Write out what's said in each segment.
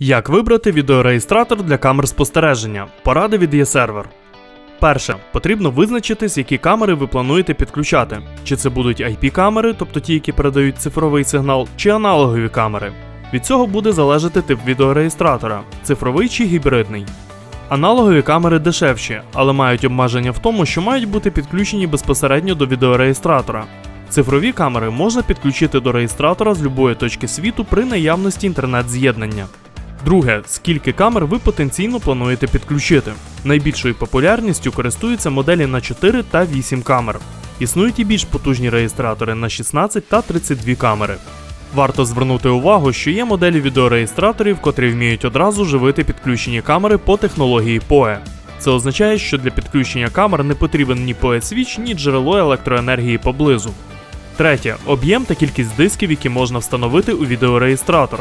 Як вибрати відеореєстратор для камер спостереження? Поради від eServer. Перше, потрібно визначитись, які камери ви плануєте підключати. Чи це будуть IP-камери, тобто ті, які передають цифровий сигнал, чи аналогові камери. Від цього буде залежати тип відеореєстратора цифровий чи гібридний. Аналогові камери дешевші, але мають обмеження в тому, що мають бути підключені безпосередньо до відеореєстратора. Цифрові камери можна підключити до реєстратора з любої точки світу при наявності інтернет-з'єднання. Друге, скільки камер ви потенційно плануєте підключити. Найбільшою популярністю користуються моделі на 4 та 8 камер. Існують і більш потужні реєстратори на 16 та 32 камери. Варто звернути увагу, що є моделі відеореєстраторів, котрі вміють одразу живити підключені камери по технології PoE. Це означає, що для підключення камер не потрібен ні PoE свіч, ні джерело електроенергії поблизу. Третє об'єм та кількість дисків, які можна встановити у відеореєстратор.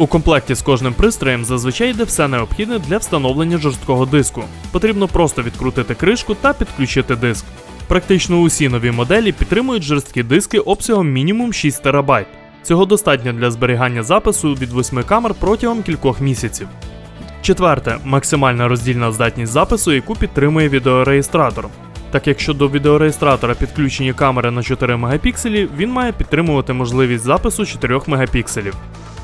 У комплекті з кожним пристроєм зазвичай йде все необхідне для встановлення жорсткого диску. Потрібно просто відкрутити кришку та підключити диск. Практично усі нові моделі підтримують жорсткі диски обсягом мінімум 6 ТБ. Цього достатньо для зберігання запису від 8 камер протягом кількох місяців. Четверте максимальна роздільна здатність запису, яку підтримує відеореєстратор. Так як щодо відеореєстратора підключені камери на 4 мегапікселі, він має підтримувати можливість запису 4 мегапікселів.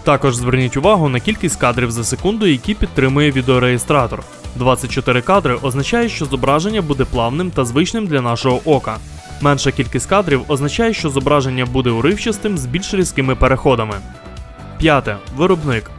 Також зверніть увагу на кількість кадрів за секунду, які підтримує відеореєстратор. 24 кадри означає, що зображення буде плавним та звичним для нашого ока. Менша кількість кадрів означає, що зображення буде уривчастим з більш різкими переходами. П'яте. Виробник.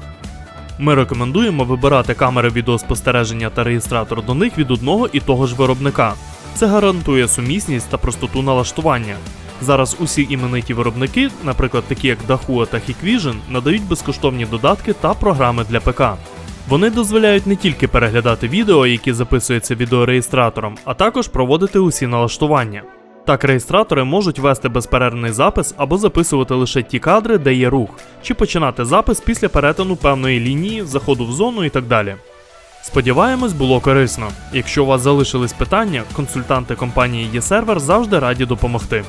Ми рекомендуємо вибирати камери відеоспостереження та реєстратор до них від одного і того ж виробника. Це гарантує сумісність та простоту налаштування. Зараз усі імениті виробники, наприклад, такі як Dahua та Hikvision, надають безкоштовні додатки та програми для ПК. Вони дозволяють не тільки переглядати відео, які записуються відеореєстратором, а також проводити усі налаштування. Так, реєстратори можуть вести безперервний запис або записувати лише ті кадри, де є рух, чи починати запис після перетину певної лінії, заходу в зону і так далі. Сподіваємось, було корисно. Якщо у вас залишились питання, консультанти компанії eServer завжди раді допомогти.